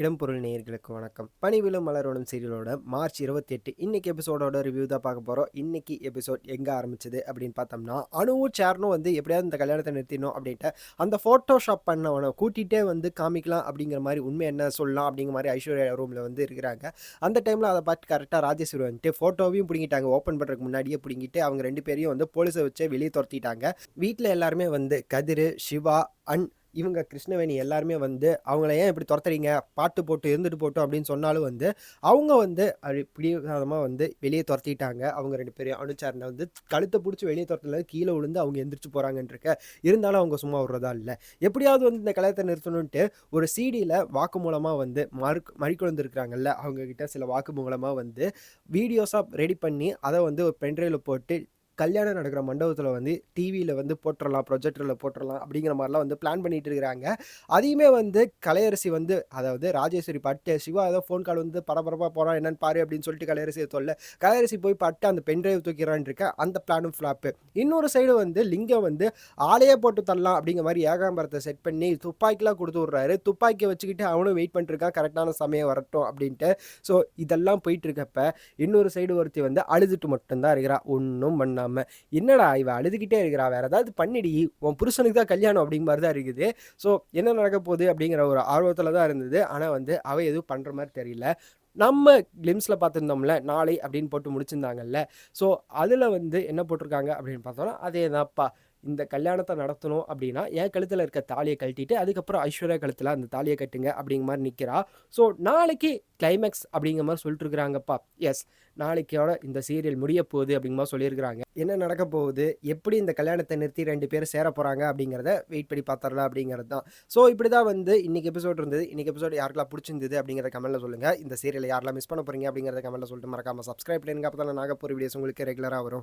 இடம்பொருள் நேயர்களுக்கு வணக்கம். பணிவிலும் மலரோடும் சீரியலோட மார்ச் இருபத்தி எட்டு இன்னைக்கு எபிசோடோட ரிவ்யூ தான் பார்க்க போகிறோம் இன்னைக்கு எபிசோட் எங்கே ஆரம்பிச்சது அப்படின்னு பார்த்தோம்னா அணுவும் சேர்னும் வந்து எப்படியாவது இந்த கல்யாணத்தை நிறுத்தினோம் அப்படின்ட்டு அந்த ஃபோட்டோஷாப் பண்ணவனை கூட்டிகிட்டே வந்து காமிக்கலாம் அப்படிங்கிற மாதிரி உண்மை என்ன சொல்லலாம் அப்படிங்கிற மாதிரி ஐஸ்வர்யா ரூமில் வந்து இருக்கிறாங்க. அந்த டைமில் அதை பார்த்து கரெக்டாக ராஜேஸ்வரி வந்துட்டு ஃபோட்டோவையும் பிடிங்கிட்டாங்க. ஓப்பன் பண்ணுறதுக்கு முன்னாடியே பிடிங்கிட்டு அவங்க ரெண்டு பேரையும் வந்து போலீஸை வச்சே வெளியே துரத்திட்டாங்க. வீட்டில் எல்லாருமே வந்து கதிர் சிவா அண்ட் இவங்க கிருஷ்ணவேணி எல்லாருமே வந்து அவங்கள ஏன் இப்படி துரத்துறீங்க? பாட்டு போட்டு இருந்துட்டு போட்டோம் அப்படின்னு சொன்னாலும் வந்து அவங்க வந்து அது பிடிவாதமாக வந்து வெளியே துரத்திட்டாங்க. அவங்க ரெண்டு பேரும் அனுச்சாரனை வந்து கழுத்தை பிடிச்சி வெளியே துரத்துனது கீழே விழுந்து அவங்க எந்திரிச்சு போகிறாங்கன்றிருக்க இருந்தாலும் அவங்க சும்மா விடுறதா இல்லை. எப்படியாவது வந்து இந்த கலையத்தை நிறுத்தணுன்ட்டு ஒரு சிடியில் வாக்கு மூலமாக வந்து மறு மறிக்கொழுந்துருக்குறாங்கல்ல அவங்கக்கிட்ட சில வாக்கு மூலமாக வந்து வீடியோஸாக ரெடி பண்ணி அதை வந்து ஒரு பென்ட்ரைவில் போட்டு கல்யாணம் நடக்கிற மண்டபத்தில் வந்து டிவியில் வந்து போட்டுடலாம் ப்ரொஜெக்டரில் போட்டுடலாம் அப்படிங்கிற மாதிரிலாம் வந்து பிளான் பண்ணிட்டு இருக்கிறாங்க. அதையுமே வந்து கலையரசி வந்து அதாவது ராஜேஸ்வரி பட்டு சிவா ஏதோ ஃபோன் கால் வந்து பரபரப்பாக போகிறான் என்னன்னு பாரு அப்படின்னு சொல்லிட்டு கலையரசியை சொல்ல கலையரசி போய் பட்டு அந்த பென்ட்ரைவ் தூக்கிறான்னு இருக்க அந்த பிளானும் ஃப்ளாப்பு இன்னொரு சைடு வந்து லிங்கம் வந்து ஆளையே போட்டு தரலாம் அப்படிங்கிற மாதிரி ஏகாம்பரத்தை செட் பண்ணி துப்பாக்கிலாம் கொடுத்து விட்றாரு. துப்பாக்கியை வச்சுக்கிட்டு அவனும் வெயிட் பண்ணிட்டுருக்கான் கரெக்டான சமயம் வரட்டும் அப்படின்ட்டு. ஸோ இதெல்லாம் போயிட்டு இருக்கப்ப இன்னொரு சைடு ஒருத்தி வந்து அழுதுட்டு மட்டும்தான் இருக்கிறா. ஒன்றும் பண்ணாமல் என்னடா இவ அழுதுகிட்டே இருக்கிறா வேற ஏதாவது பண்ணிடி உன் புருஷனுக்கு தான் கல்யாணம் அப்படிங்கிற மாதிரி தான் இருக்குது. ஸோ என்ன நடக்க போகுது அப்படிங்கிற ஒரு ஆர்வத்தில் தான் இருந்தது. ஆனால் வந்து அவள் எதுவும் பண்ணுற மாதிரி தெரியல. நம்ம கிளிம்ஸில் பார்த்துருந்தோம்ல நாளை அப்படின்னு போட்டு முடிச்சிருந்தாங்கல்ல. ஸோ அதில் வந்து என்ன போட்டிருக்காங்க அப்படின்னு பார்த்தோம்னா அதே தான்ப்பா இந்த கல்யாணத்தை நடத்தணும் அப்படின்னா என் கழுத்தில் இருக்க தாலியை கழட்டிட்டு அதுக்கப்புறம் ஐஸ்வர்யா கழுத்தில் அந்த தாலியை கட்டுங்க அப்படிங்கிற மாதிரி நிற்கிறா ஸோ நாளைக்கு கிளைமேக்ஸ் அப்படிங்கிற மாதிரி சொல்லிட்டு இருக்கிறாங்கப்பா எஸ் நாளைக்கோட இந்த சீரியல் முடிய போகுது அப்படிங்கிற மாதிரி சொல்லியிருக்கிறாங்க. என்ன நடக்க போகுது? எப்படி இந்த கல்யாணத்தை நிறுத்தி ரெண்டு பேரும் சேர போகிறாங்க அப்படிங்கிறத வெயிட் பண்ணி பார்த்துடலாம் அப்படிங்கிறது தான். ஸோ இப்படி தான் வந்து இன்னைக்கு எபிசோட் இருந்தது. இன்னைக்கு எபிசோட் யாருக்கெல்லாம் பிடிச்சிருந்தது அப்படிங்கிற கமெண்ட்டில் சொல்லுங்கள் இந்த சீரியலை யாரெல்லாம் மிஸ் பண்ண போகிறீங்க அப்படிங்கிறத கமெண்ட்டில் சொல்லிட்டு மறக்காமல் சப்ஸ்கிரைப் பண்ணுங்க அப்போ தான் நாகப்பூர் வீடியோஸ் உங்களுக்கு ரெகுலராக வரும்.